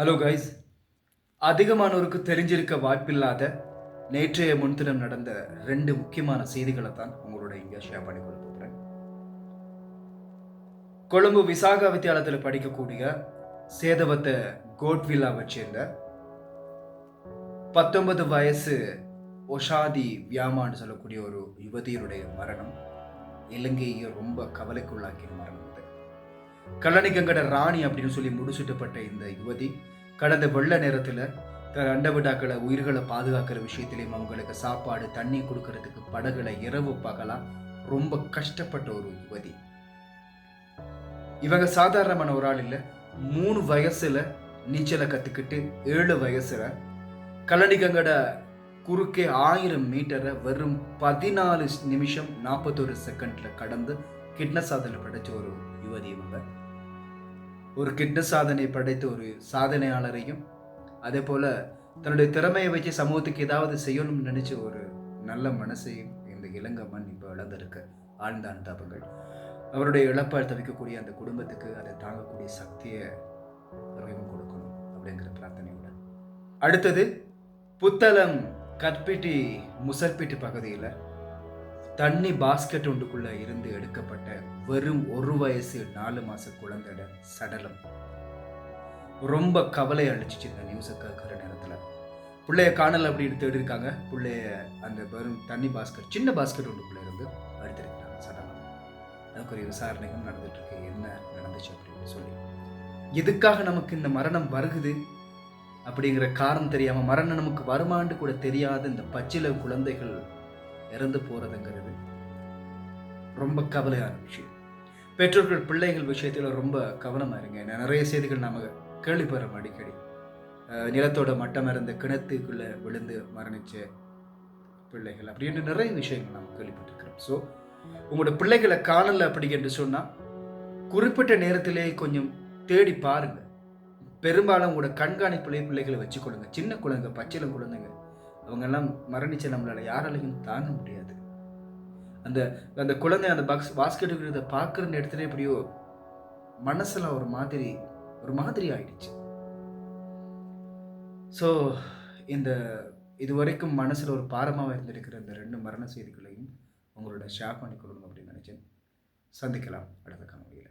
Hello guys அதிகமானோருக்கு தெரிஞ்சிருக்க வாய்ப்பில்லாத நேற்றைய முன்தினம் நடந்த ரெண்டு முக்கியமான செய்திகளை தான் உங்களோட இங்கே ஷேர் பண்ணி கொடுத்துக்கிறேன் கொழும்பு விசாகா வித்தியாலயத்தில் படிக்கக்கூடிய சேதவத்தை கோட்வில்லாவை சேர்ந்த பத்தொன்பது வயசு ஒஷாதி வியாமான்னு சொல்லக்கூடிய ஒரு யுவதியினுடைய மரணம் இலங்கையை ரொம்ப கவலைக்குள்ளாக்கிய மரணம். கல்லணை கங்கட ராணி அப்படின்னு சொல்லி முடிசூட்டப்பட்ட இந்த யுவதி கடந்த வெள்ள நேரத்தில் தன் அண்டவிடாக்களை உயிர்களை பாதுகாக்கிற விஷயத்திலையும் அவங்களுக்கு சாப்பாடு தண்ணி கொடுக்கறதுக்கு படகுல இரவு பகலா ரொம்ப கஷ்டப்பட்ட ஒரு யுவதி. இவங்க சாதாரணமான ஒரு ஆள் இல்லை மூணு வயசுல நீச்சலை கத்துக்கிட்டு ஏழு வயசுல கல்லணிக்கங்கட குறுக்கே ஆயிரம் மீட்டரை வெறும் பதினாலு நிமிஷம் நாற்பத்தொரு செகண்ட்ல கடந்து கிட்ன சாதனை படைச்ச ஒரு யுவதி இவங்க ஒரு கிட்ன சாதனை படைத்த ஒரு சாதனையாளரையும் அதே போல தன்னுடைய திறமையை வச்சு சமூகத்துக்கு ஏதாவது செய்யணும்னு நினைச்ச ஒரு நல்ல மனசையும் இந்த இளங்கம்மன் இப்போ இழந்திருக்கு ஆழ்ந்த அனுதாபங்கள். அவருடைய இழப்பை தவிக்கக்கூடிய அந்த குடும்பத்துக்கு அதை தாங்கக்கூடிய சக்தியை இறைவன் கொடுக்கணும் அப்படிங்கிற பிரார்த்தனையோட. அடுத்தது புத்தளம் கற்பிட்டி முசற்பிட்டு பகுதியில் தண்ணி பாஸ்கெட் ஒன்றுக்குள்ள இருந்து எடுக்கப்பட்ட வெறும் ஒரு வயசு நாலு மாச குழந்தையோட சடலம். ரொம்ப கவலை அழிச்சிச்சு இந்த நியூஸை கேட்குற நேரத்தில். பிள்ளைய காணல் அப்படின்னு தேடி இருக்காங்க பிள்ளைய அந்த வெறும் தண்ணி பாஸ்கெட் சின்ன பாஸ்கெட் ஒன்றுக்குள்ள இருந்து எடுத்திருக்கிறாங்க சடலம். அதுக்குரிய விசாரணைகள் நடந்துட்டு இருக்கு என்ன நடந்துச்சு அப்படின்னு சொல்லி. எதுக்காக நமக்கு இந்த மரணம் வருகுது? அப்படிங்கிற காரணம் தெரியாமல் மரணம் நமக்கு வருமாண்டு கூட தெரியாத இந்த பச்சில குழந்தைகள் இறந்து போகிறதுங்கிறது ரொம்ப கவலையான விஷயம். பெற்றோர்கள் பிள்ளைகள் விஷயத்தில் ரொம்ப கவனமாக இருங்க. நிறைய செய்திகள் நாம் கேள்விப்படுறோம் அடிக்கடி. நிலத்தோட மட்டம் இறந்த கிணத்துக்குள்ளே விழுந்து மரணிச்ச பிள்ளைகள் அப்படின்னு நிறைய விஷயங்கள் நாம் கேள்விப்பட்டிருக்கிறோம். ஸோ உங்களோட பிள்ளைகளை காணலை அப்படி என்று சொன்னால் குறிப்பிட்ட நேரத்திலே கொஞ்சம் தேடி பாருங்கள் பெரும்பாலும் உங்களோட கண்காணிப்பிலே பிள்ளைகளை வச்சுக்கொள்ளுங்க. சின்ன குழந்தைங்க பச்சிலம் குழந்தைங்க. அவங்கெல்லாம் மரணிச்ச நம்மளால் யாராலையும் தாங்க முடியாது. அந்த அந்த குழந்தை அந்த பாக்ஸ் பாஸ்கெட் இருக்கிறத பார்க்குற நேரத்துல எப்படியோ மனசில் ஒரு மாதிரி ஒரு மாதிரி ஆயிடுச்சு. ஸோ இந்த இது வரைக்கும் மனசில் ஒரு பாரமாக இருந்திருக்கிற இந்த ரெண்டு மரண செய்திகளையும் உங்களோட ஷேர் பண்ணி கொடுங்க அப்படின்னு நினச்சேன். சந்திக்கலாம் அடுத்த காணொலியில்